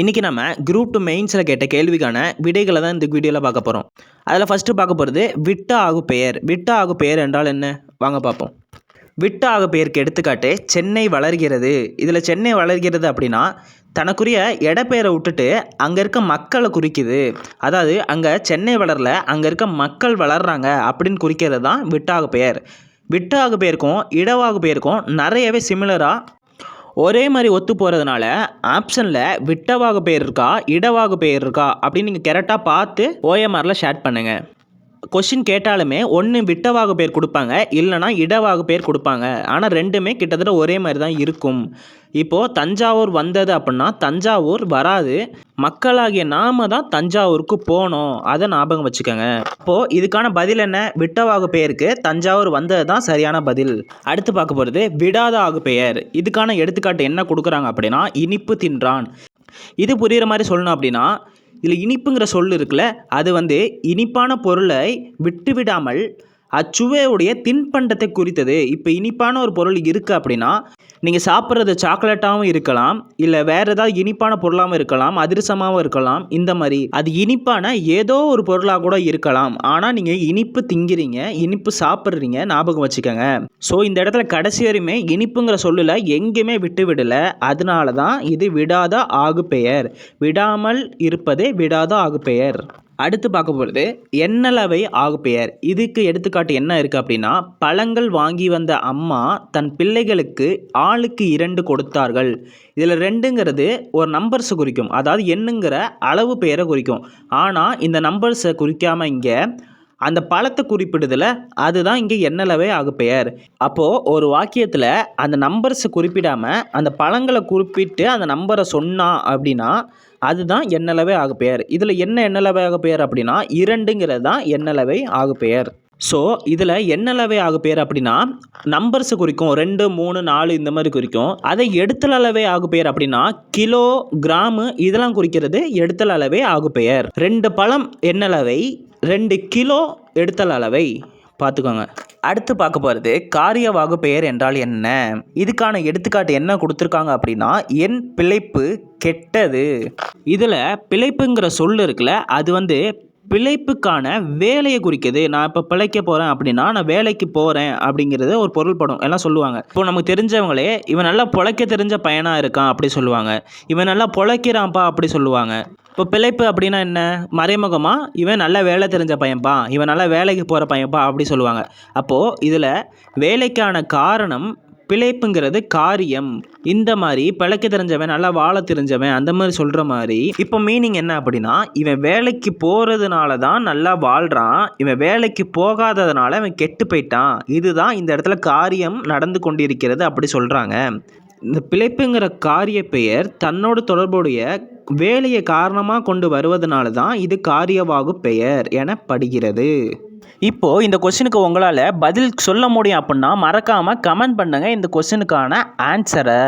இன்றைக்கி நம்ம group two மெயின்ஸில் கேட்ட கேள்விக்கான விடைகளை தான் இந்த வீடியோவில் பார்க்க போகிறோம் அதில் ஃபஸ்ட்டு பார்க்க போகிறது விட்ட ஆகு பெயர். விட்ட ஆகு பெயர் என்றால் என்ன? வாங்க பார்ப்போம். விட்ட ஆகு பெயருக்கு எடுத்துக்காட்டு சென்னை வளர்கிறது. இதில் சென்னை வளர்கிறது அப்படின்னா தனக்குரிய இடப்பெயரை விட்டுட்டு அங்கே இருக்க மக்களை குறிக்குது. அதாவது அங்கே சென்னை வளரல அங்கே இருக்க மக்கள் வளர்கிறாங்க அப்படின்னு குறிக்கிறது தான் விட்டாகு பெயர். விட்டாகு பெயருக்கும் இடவாகு பெயருக்கும் நிறையவே சிமிலராக ஒரே மாதிரி ஒத்து போகிறதுனால ஆப்ஷனில் விட்டவாகு பெயர் இருக்கா இடவாகு பெயர் இருக்கா அப்படின்னு நீங்கள் கரெக்டாக பார்த்து ஓஎம்ஆரில் ஷேர் பண்ணுங்கள் கொஷின் கேட்டாலுமே ஒன்று விட்டவாக பேர் கொடுப்பாங்க இல்லைனா இடவாகு பேர் கொடுப்பாங்க. ஆனால் ரெண்டுமே கிட்டத்தட்ட ஒரே மாதிரி தான் இருக்கும். இப்போது தஞ்சாவூர் வந்தது அப்படின்னா தஞ்சாவூர் வராது. மக்களாகிய நாம தான் தஞ்சாவூருக்கு போனோம். அதை ஞாபகம் வச்சுக்கோங்க. இப்போது இதுக்கான பதில் என்ன? விட்டவாகு பெயருக்கு தஞ்சாவூர் வந்தது தான் சரியான பதில். அடுத்து பார்க்க போகிறது விடாத ஆகு பெயர். இதுக்கான எடுத்துக்காட்டு என்ன கொடுக்குறாங்க அப்படின்னா இனிப்பு தின்றான். இது புரிகிற மாதிரி சொல்லணும் அப்படின்னா இதில் இனிப்புங்கிற சொல் இருக்குல்ல அது வந்து இனிப்பான பொருளை விட்டுவிடாமல் அச்சுவையுடைய தின்பண்டத்தை குறித்தது. இப்போ இனிப்பான ஒரு பொருள் இருக்குது அப்படின்னா நீங்கள் சாப்பிட்றது சாக்லேட்டாகவும் இருக்கலாம் இல்லை வேறு ஏதாவது இனிப்பான பொருளாகவும் இருக்கலாம் அதிரசமாகவும் இருக்கலாம் இந்த மாதிரி. அது இனிப்பான ஏதோ ஒரு பொருளாக கூட இருக்கலாம். ஆனால் நீங்கள் இனிப்பு திங்கிறீங்க இனிப்பு சாப்பிட்றீங்க ஞாபகம் வச்சுக்கோங்க. ஸோ இந்த இடத்துல கடைசி வரையுமே இனிப்புங்கிற சொல்லில் எங்கேயுமே விட்டு விடலை. அதனால தான் இது விடாத ஆகு பெயர் விடாமல் இருப்பதே விடாத ஆகு பெயர் அடுத்து பார்க்க போகிறது எண்ணளவை ஆகு பெயர் இதுக்கு எடுத்துக்காட்டு என்ன இருக்குது அப்படின்னா பழங்கள் வாங்கி வந்த அம்மா தன் பிள்ளைகளுக்கு ஆளுக்கு இரண்டு கொடுத்தார்கள். இதில் ரெண்டுங்கிறது ஒரு நம்பர்ஸை குறிக்கும். அதாவது எண்ணுங்கிற அளவு பெயரை குறிக்கும். ஆனால் இந்த நம்பர்ஸை குறிக்காமல் இங்கே அந்த பழத்தை குறிப்பிடுதில் அதுதான் இங்கே என்னளவே ஆகு பெயர் அப்போது ஒரு வாக்கியத்தில் அந்த நம்பர்ஸை குறிப்பிடாமல் அந்த பழங்களை குறிப்பிட்டு அந்த நம்பரை சொன்னான் அப்படின்னா அதுதான் என்னளவே ஆகு பெயர் இதில் என்ன எண்ணளவை ஆகு பெயர் அப்படின்னா இரண்டுங்கிறது தான் எண்ணளவை ஆகு பெயர் ஸோ இதில் எண்ணளவை ஆகு பெயர் அப்படின்னா நம்பர்ஸை குறிக்கும் ரெண்டு மூணு நாலு இந்த மாதிரி குறிக்கும். அதை எடுத்தல் அளவே பெயர் அப்படின்னா கிலோ கிராமு இதெல்லாம் குறிக்கிறது எடுத்தல் அளவே ஆகு பெயர் ரெண்டு பழம் எண்ணளவை ரெண்டு கிலோ எடுத்தல் அளவை பார்த்துக்கோங்க. அடுத்து பார்க்க போகிறது காரியவாகு பெயர் என்றால் என்ன? இதுக்கான எடுத்துக்காட்டு என்ன கொடுத்துருக்காங்க அப்படின்னா என் பிழைப்பு கெட்டது. இதில் பிழைப்புங்கிற சொல் இருக்குல்ல அது வந்து பிழைப்புக்கான வேலையை குறிக்குது. நான் இப்போ பிழைக்க போகிறேன் அப்படின்னா நான் வேலைக்கு போகிறேன் அப்படிங்கிறது ஒரு பொருள்படும். எல்லாம் சொல்லுவாங்க. இப்போ நமக்கு தெரிஞ்சவங்களே இவன் நல்லா பிழைக்க தெரிஞ்ச பையனாக இருக்கான் அப்படி சொல்லுவாங்க. இவன் நல்லா பிழைக்கிறான்ப்பா அப்படி சொல்லுவாங்க. இப்போ பிழைப்பு அப்படின்னா என்ன? மறைமுகமாக இவன் நல்ல வேலை தெரிஞ்ச பையன்பா? இவன் நல்லா வேலைக்கு போகிற பையன்பா? அப்படி சொல்லுவாங்க. அப்போது இதில் வேலைக்கான காரணம் பிழைப்புங்கிறது காரியம். இந்த மாதிரி பிழைக்க தெரிஞ்சவன் நல்லா வாழ தெரிஞ்சவன் அந்த மாதிரி சொல்கிற மாதிரி இப்போ மீனிங் என்ன அப்படின்னா இவன் வேலைக்கு போகிறதுனால தான் நல்லா வாழ்கிறான் இவன் வேலைக்கு போகாததுனால இவன் கெட்டு போயிட்டான். இதுதான் இந்த இடத்துல காரியம் நடந்து கொண்டிருக்கிறது அப்படி சொல்கிறாங்க இந்த பிழைப்புங்கிற காரிய பெயர் தன்னோடு தொடர்புடைய வேலையை காரணமாக கொண்டு வருவதனால தான் இது காரியவாகு பெயர் எனப்படுகிறது. இப்போது இந்த கொஸ்டினுக்கு உங்களால் பதில் சொல்ல முடியும் அப்படின்னா மறக்காமல் கமெண்ட் பண்ணுங்கள் இந்த கொஸ்டினுக்கான ஆன்சரை